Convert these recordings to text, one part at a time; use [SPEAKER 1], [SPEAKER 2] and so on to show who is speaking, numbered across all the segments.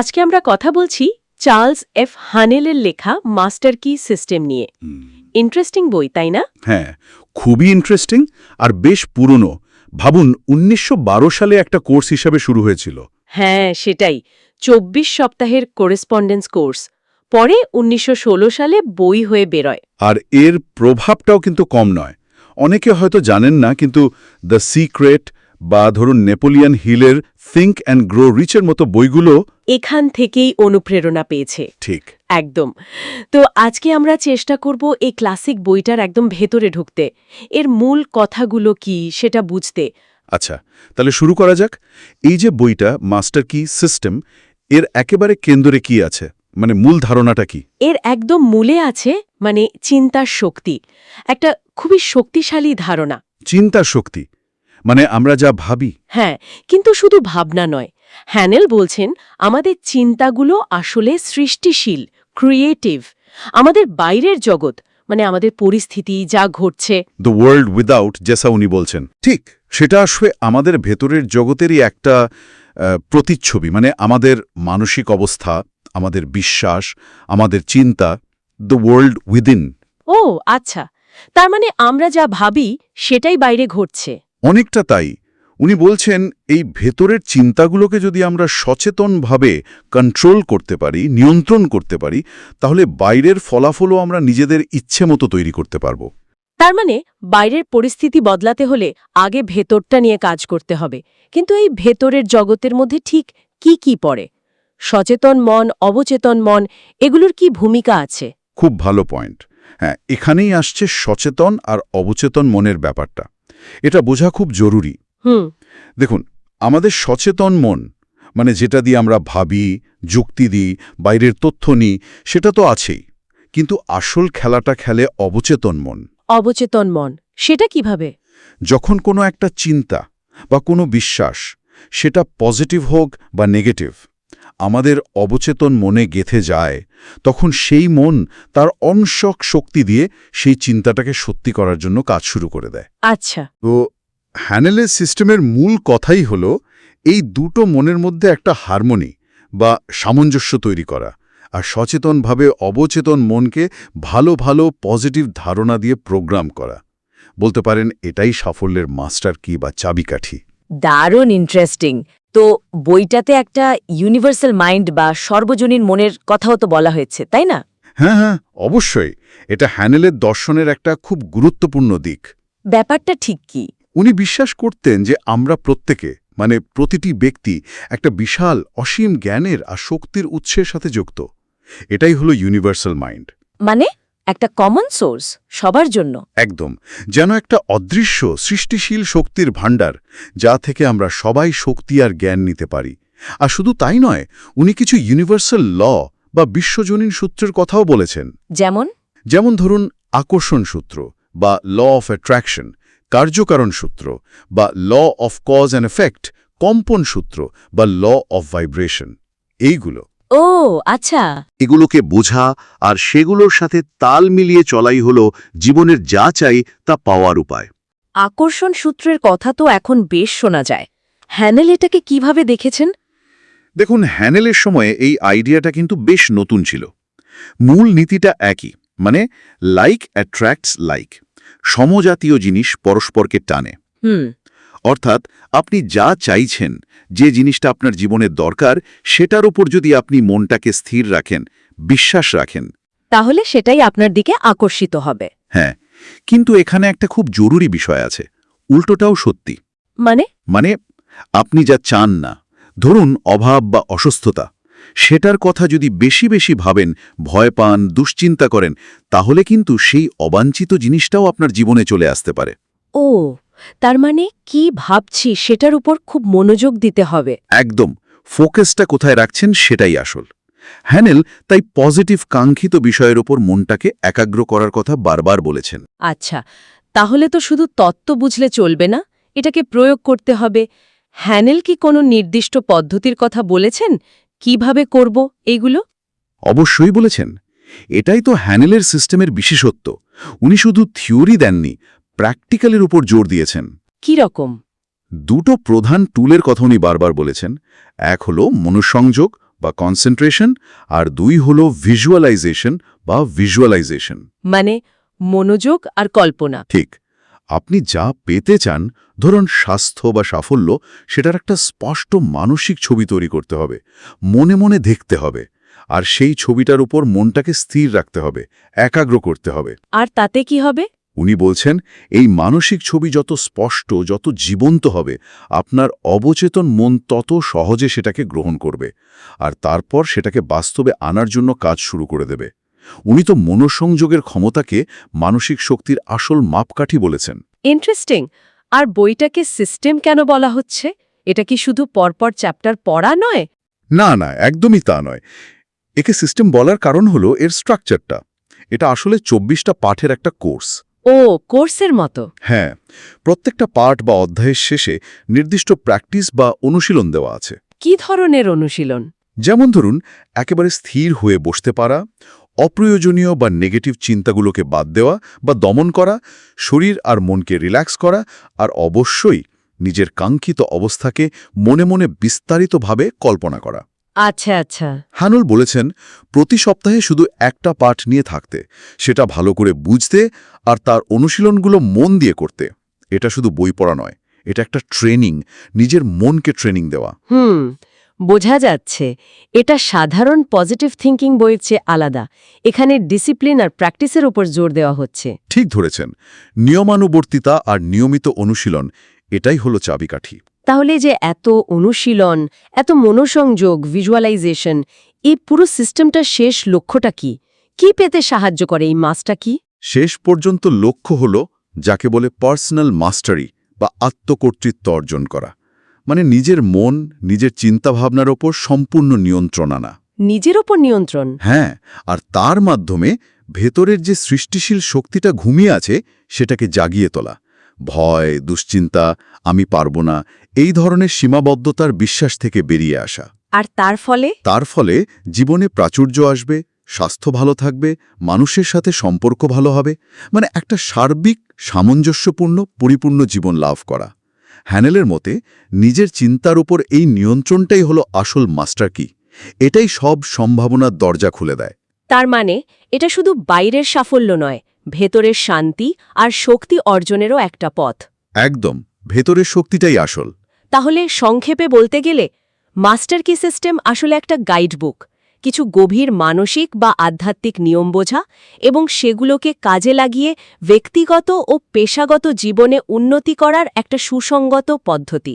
[SPEAKER 1] আজকে আমরা কথা বলছি চার্লস এফ হানেলের লেখা মাস্টার কি সিস্টেম নিয়ে। ইন্টারেস্টিং বই তাই না?
[SPEAKER 2] হ্যাঁ খুবই ইন্টারেস্টিং আর বেশ পুরনো। ভাবুন উনিশশো বারো সালে একটা কোর্স হিসাবে শুরু হয়েছিল।
[SPEAKER 1] হ্যাঁ সেটাই। চব্বিশ সপ্তাহের করেসপন্ডেন্স কোর্স। পরে উনিশশো ষোলো সালে বই হয়ে বেরোয়।
[SPEAKER 2] আর এর প্রভাবটাও কিন্তু কম নয়। অনেকে হয়তো জানেন না কিন্তু দ্য সিক্রেট বা ধরুন নেপোলিয়ান হিলের থিঙ্ক অ্যান্ড গ্রো রিচের মতো বইগুলো
[SPEAKER 1] এখান থেকেই অনুপ্রেরণা পেয়েছে।
[SPEAKER 2] ঠিক।
[SPEAKER 1] একদম। তো আজকে আমরা চেষ্টা করব এই ক্লাসিক বইটার একদম ভেতরে ঢুকতে। এর মূল কথাগুলো কি সেটা বুঝতে।
[SPEAKER 2] আচ্ছা তাহলে শুরু করা যাক। এই যে বইটা মাস্টার কি সিস্টেম এর একেবারে কেন্দ্রে কি আছে? মানে মূল ধারণাটা কি?
[SPEAKER 1] এর একদম মূলে আছে মানে চিন্তার শক্তি। একটা খুবই শক্তিশালী ধারণা।
[SPEAKER 2] চিন্তা শক্তি। মানে আমরা যা ভাবি।
[SPEAKER 1] হ্যাঁ কিন্তু শুধু ভাবনা নয়। হ্যানেল বলছেন আমাদের চিন্তাগুলো আসলে সৃষ্টিশীল ক্রিয়েটিভ আমাদের বাইরের জগৎ মানে আমাদের পরিস্থিতি যা ঘটছে।
[SPEAKER 2] দ্য ওয়ার্ল্ড উইদাউট যেসা উনি বলছেন। ঠিক সেটা আসলে আমাদের ভেতরের জগতেরই একটা প্রতিচ্ছবি। মানে আমাদের মানসিক অবস্থা আমাদের বিশ্বাস আমাদের চিন্তা দ্য ওয়ার্ল্ড উইদিন
[SPEAKER 1] ও আচ্ছা। তার মানে আমরা যা ভাবি সেটাই বাইরে ঘটছে।
[SPEAKER 2] অনেকটা তাই। উনি বলছেন এই ভেতরের চিন্তাগুলোকে যদি আমরা সচেতনভাবে কন্ট্রোল করতে পারি নিয়ন্ত্রণ করতে পারি তাহলে বাইরের ফলাফলও আমরা নিজেদের ইচ্ছে মতো তৈরি করতে পারব।
[SPEAKER 1] তার মানে বাইরের পরিস্থিতি বদলাতে হলে আগে ভেতরটা নিয়ে কাজ করতে হবে। কিন্তু এই ভেতরের জগতের মধ্যে ঠিক কি কি পড়ে? সচেতন মন অবচেতন মন এগুলোর কি ভূমিকা আছে?
[SPEAKER 2] খুব ভালো পয়েন্ট হ্যাঁ এখানেই আসছে সচেতন আর অবচেতন মনের ব্যাপারটা। এটা বোঝা খুব জরুরি।
[SPEAKER 1] হুম।
[SPEAKER 2] দেখুন আমাদের সচেতন মন মানে যেটা দিয়ে আমরা ভাবি যুক্তি দিই বাইরের তথ্য নিই সেটা তো আছেই। কিন্তু আসল খেলাটা খেলে অবচেতন মন।
[SPEAKER 1] অবচেতন মন সেটা কীভাবে?
[SPEAKER 2] যখন কোনো একটা চিন্তা বা কোনো বিশ্বাস সেটা পজিটিভ হোক বা নেগেটিভ আমাদের অবচেতন মনে গেথে যায় তখন সেই মন তার অংশক শক্তি দিয়ে সেই চিন্তাটাকে সত্যি করার জন্য কাজ শুরু করে দেয়।
[SPEAKER 1] আচ্ছা।
[SPEAKER 2] তো হ্যানেলের সিস্টেমের মূল কথাই হল এই দুটো মনের মধ্যে একটা হারমোনি বা সামঞ্জস্য তৈরি করা আর সচেতনভাবে অবচেতন মনকে ভালো ভালো পজিটিভ ধারণা দিয়ে প্রোগ্রাম করা। বলতে পারেন এটাই সাফল্যের মাস্টার কি বা চাবিকাঠি।
[SPEAKER 3] দারুণ ইন্টারেস্টিং। তো বইটাতে একটা ইউনিভার্সাল মাইন্ড বা সর্বজনীন মনের কথাও তো বলা হয়েছে তাই না?
[SPEAKER 2] হ্যাঁ হ্যাঁ অবশ্যই। এটা হ্যানেলের দর্শনের একটা খুব গুরুত্বপূর্ণ দিক।
[SPEAKER 3] ব্যাপারটা ঠিক কি?
[SPEAKER 2] উনি বিশ্বাস করতেন যে আমরা প্রত্যেকে মানে প্রতিটি ব্যক্তি একটা বিশাল অসীম জ্ঞানের আর শক্তির উৎসের সাথে যুক্ত। এটাই হলো ইউনিভার্সাল মাইন্ড
[SPEAKER 3] মানে? একটা কমন সোর্স সবার জন্য।
[SPEAKER 2] একদম। যেন একটা অদৃশ্য সৃষ্টিশীল শক্তির ভাণ্ডার যা থেকে আমরা সবাই শক্তি আর জ্ঞান নিতে পারি। আর শুধু তাই নয় উনি কিছু ইউনিভার্সাল ল বা বিশ্বজনীন সূত্রের কথাও বলেছেন।
[SPEAKER 3] যেমন?
[SPEAKER 2] যেমন ধরুন আকর্ষণ সূত্র বা ল অফ অ্যাট্রাকশন কার্যকারণ সূত্র বা law of cause and effect কম্পন সূত্র বা ল অফ ভাইব্রেশন এইগুলো।
[SPEAKER 3] ও আচ্ছা।
[SPEAKER 4] এগুলোকে বোঝা আর সেগুলোর সাথে তাল মিলিয়ে চলাই হলো জীবনের যা চাই তা পাওয়ার উপায়।
[SPEAKER 3] আকর্ষণ সূত্রের কথা তো এখন বেশ শোনা যায়। হ্যানেল এটাকে কীভাবে দেখেছেন?
[SPEAKER 2] দেখুন হ্যানেলের সময়ে এই আইডিয়াটা কিন্তু বেশ নতুন ছিল। মূল নীতিটা একই মানে লাইক অ্যাট্রাক্টস লাইক সমজাতীয় জিনিস পরস্পরকে টানে।
[SPEAKER 3] হুম।
[SPEAKER 2] অর্থাৎ আপনি যা চাইছেন যে জিনিসটা আপনার জীবনের দরকার সেটার উপর যদি আপনি মনটাকে স্থির রাখেন বিশ্বাস রাখেন।
[SPEAKER 3] তাহলে সেটাই আপনার দিকে আকর্ষিত হবে।
[SPEAKER 2] হ্যাঁ কিন্তু এখানে একটা খুব জরুরি বিষয় আছে। উল্টোটাও সত্যি।
[SPEAKER 1] মানে?
[SPEAKER 2] মানে আপনি যা চান না ধরুন অভাব বা অসুস্থতা সেটার কথা যদি বেশি বেশি ভাবেন ভয় পান দুশ্চিন্তা করেন তাহলে কিন্তু সেই অবাঞ্ছিত জিনিসটাও আপনার জীবনে চলে আসতে পারে।
[SPEAKER 1] ও তার মানে কি ভাবছি সেটার উপর খুব মনোযোগ দিতে হবে।
[SPEAKER 2] একদম। ফোকাসটা কোথায় রাখছেন সেটাই আসল। হ্যানেল তাই পজিটিভ কাঙ্ক্ষিত বিষয়ের ওপর মনটাকে একাগ্র করার কথা বারবার বলেছেন।
[SPEAKER 1] আচ্ছা তাহলে তো শুধু তত্ত্ব বুঝলে চলবে না এটাকে প্রয়োগ করতে হবে। হ্যানেল কি কোনো নির্দিষ্ট পদ্ধতির কথা বলেছেন? কীভাবে করব এগুলো?
[SPEAKER 2] অবশ্যই বলেছেন। এটাই তো হ্যানেলের সিস্টেমের বিশেষত্ব। উনি শুধু থিওরি দেননি প্র্যাকটিক্যালের উপর জোর দিয়েছেন।
[SPEAKER 1] কি রকম?
[SPEAKER 2] দুটো প্রধান টুলের কথা উনি বারবার বলেছেন। এক হলো মনুসংযোগ বা কনসেন্ট্রেশন আর দুই হলো ভিজুয়ালাইজেশন বা ভিজুয়ালাইজেশন
[SPEAKER 1] মানে মনোযোগ আর কল্পনা।
[SPEAKER 2] ঠিক। আপনি যা পেতে চান ধরুন স্বাস্থ্য বা সাফল্য সেটার একটা স্পষ্ট মানসিক ছবি তৈরি করতে হবে মনে মনে দেখতে হবে আর সেই ছবিটার উপর মনটাকে স্থির রাখতে হবে একাগ্র করতে হবে।
[SPEAKER 1] আর তাতে কি হবে?
[SPEAKER 2] উনি বলছেন এই মানসিক ছবি যত স্পষ্ট যত জীবন্ত হবে আপনার অবচেতন মন তত সহজে সেটাকে গ্রহণ করবে আর তারপর সেটাকে বাস্তবে আনার জন্য কাজ শুরু করে দেবে। উনি তো মনোসংযোগের ক্ষমতাকে মানসিক শক্তির আসল মাপকাঠি বলেছেন।
[SPEAKER 1] ইন্টারেস্টিং! আর বইটাকে সিস্টেম কেন বলা হচ্ছে? এটা কি শুধু পরপর চ্যাপ্টার পড়া নয়?
[SPEAKER 2] না না একদমই তা নয়। একে সিস্টেম বলার কারণ হলো এর স্ট্রাকচারটা। এটা আসলে চব্বিশটা পাঠের একটা কোর্স।
[SPEAKER 1] ও কোর্সের মতো।
[SPEAKER 2] হ্যাঁ প্রত্যেকটা পার্ট বা অধ্যায়ের শেষে নির্দিষ্ট প্র্যাকটিস বা অনুশীলন দেওয়া আছে।
[SPEAKER 1] কি ধরনের অনুশীলন?
[SPEAKER 2] যেমন ধরুন একেবারে স্থির হয়ে বসতে পারা অপ্রয়োজনীয় বা নেগেটিভ চিন্তাগুলোকে বাদ দেওয়া বা দমন করা শরীর আর মনকে রিল্যাক্স করা আর অবশ্যই নিজের কাঙ্ক্ষিত অবস্থাকে মনে মনে বিস্তারিতভাবে কল্পনা করা।
[SPEAKER 1] আচ্ছা আচ্ছা।
[SPEAKER 2] হানুল বলেছেন প্রতি সপ্তাহে শুধু একটা পাঠ নিয়ে থাকতে সেটা ভালো করে বুঝতে আর তার অনুশীলনগুলো মন দিয়ে করতে। এটা শুধু বই পড়া নয় এটা একটা ট্রেনিং নিজের মনকে ট্রেনিং দেওয়া।
[SPEAKER 1] হুম বোঝা যাচ্ছে। এটা সাধারণ পজিটিভ থিঙ্কিং বইয়ের চেয়ে আলাদা। এখানে ডিসিপ্লিন আর প্র্যাকটিসের উপর জোর দেওয়া হচ্ছে।
[SPEAKER 2] ঠিক ধরেছেন নিয়মানুবর্তিতা আর নিয়মিত অনুশীলন এটাই হলো চাবিকাঠি।
[SPEAKER 1] তাহলে যে এত অনুশীলন এত মনোসংযোগ ভিজুয়ালাইজেশন এই পুরো সিস্টেমটার শেষ লক্ষ্যটা কি? কি পেতে সাহায্য করে এই মাসটা কি?
[SPEAKER 2] শেষ পর্যন্ত লক্ষ্য হল যাকে বলে পার্সোনাল মাস্টারি বা আত্মকর্তৃত্ব অর্জন করা। মানে নিজের মন নিজের চিন্তাভাবনার ওপর সম্পূর্ণ নিয়ন্ত্রণ আনা।
[SPEAKER 1] নিজের ওপর নিয়ন্ত্রণ?
[SPEAKER 2] হ্যাঁ আর তার মাধ্যমে ভেতরের যে সৃষ্টিশীল শক্তিটা ঘুমিয়ে আছে সেটাকে জাগিয়ে তোলা। ভয় দুশ্চিন্তা আমি পারব না এই ধরনের সীমাবদ্ধতার বিশ্বাস থেকে বেরিয়ে আসা।
[SPEAKER 1] আর তার ফলে?
[SPEAKER 2] তার ফলে জীবনে প্রাচুর্য আসবে স্বাস্থ্য ভালো থাকবে মানুষের সাথে সম্পর্ক ভালো হবে মানে একটা সার্বিক সামঞ্জস্যপূর্ণ পরিপূর্ণ জীবন লাভ করা। হ্যানেলের মতে নিজের চিন্তার উপর এই নিয়ন্ত্রণটাই হলো আসল মাস্টার কি। এটাই সব সম্ভাবনার দরজা খুলে দেয়।
[SPEAKER 1] তার মানে এটা শুধু বাইরের সাফল্য নয় ভেতরের শান্তি আর শক্তি অর্জনেরও একটা পথ।
[SPEAKER 2] একদম ভেতরের শক্তিটাই আসল।
[SPEAKER 1] তাহলে সংক্ষেপে বলতে গেলে মাস্টার কি সিস্টেম আসলে একটা গাইডবুক? কিছু গভীর মানসিক বা আধ্যাত্মিক নিয়ম বোঝা এবং সেগুলোকে কাজে লাগিয়ে ব্যক্তিগত ও পেশাগত জীবনে উন্নতি করার একটা সুসংগত পদ্ধতি।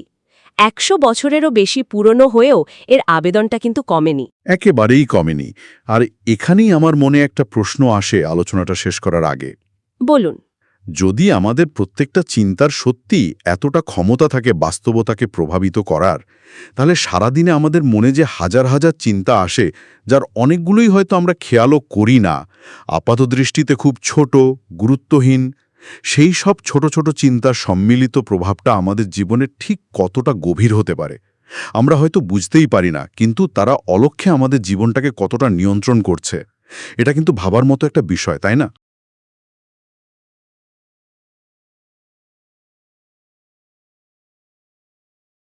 [SPEAKER 1] একশো বছরেরও বেশি পুরনো হয়েও এর আবেদনটা কিন্তু কমেনি।
[SPEAKER 2] একেবারেই কমেনি। আর এখানেই আমার মনে একটা প্রশ্ন আসে আলোচনাটা শেষ করার আগে।
[SPEAKER 1] বলুন।
[SPEAKER 2] যদি আমাদের প্রত্যেকটা চিন্তার সত্যি এতটা ক্ষমতা থাকে বাস্তবতাকে প্রভাবিত করার তাহলে সারাদিনে আমাদের মনে যে হাজার হাজার চিন্তা আসে যার অনেকগুলোই হয়তো আমরা খেয়ালও করি না। আপাতদৃষ্টিতে খুব ছোট গুরুত্বহীন সেই সব ছোট ছোট চিন্তার সম্মিলিত প্রভাবটা আমাদের জীবনে ঠিক কতটা গভীর হতে পারে? আমরা হয়তো বুঝতেই পারি না, কিন্তু তারা অলক্ষ্যে আমাদের জীবনটাকে কতটা নিয়ন্ত্রণ করছে। এটা কিন্তু ভাবার মতো একটা বিষয়, তাই না?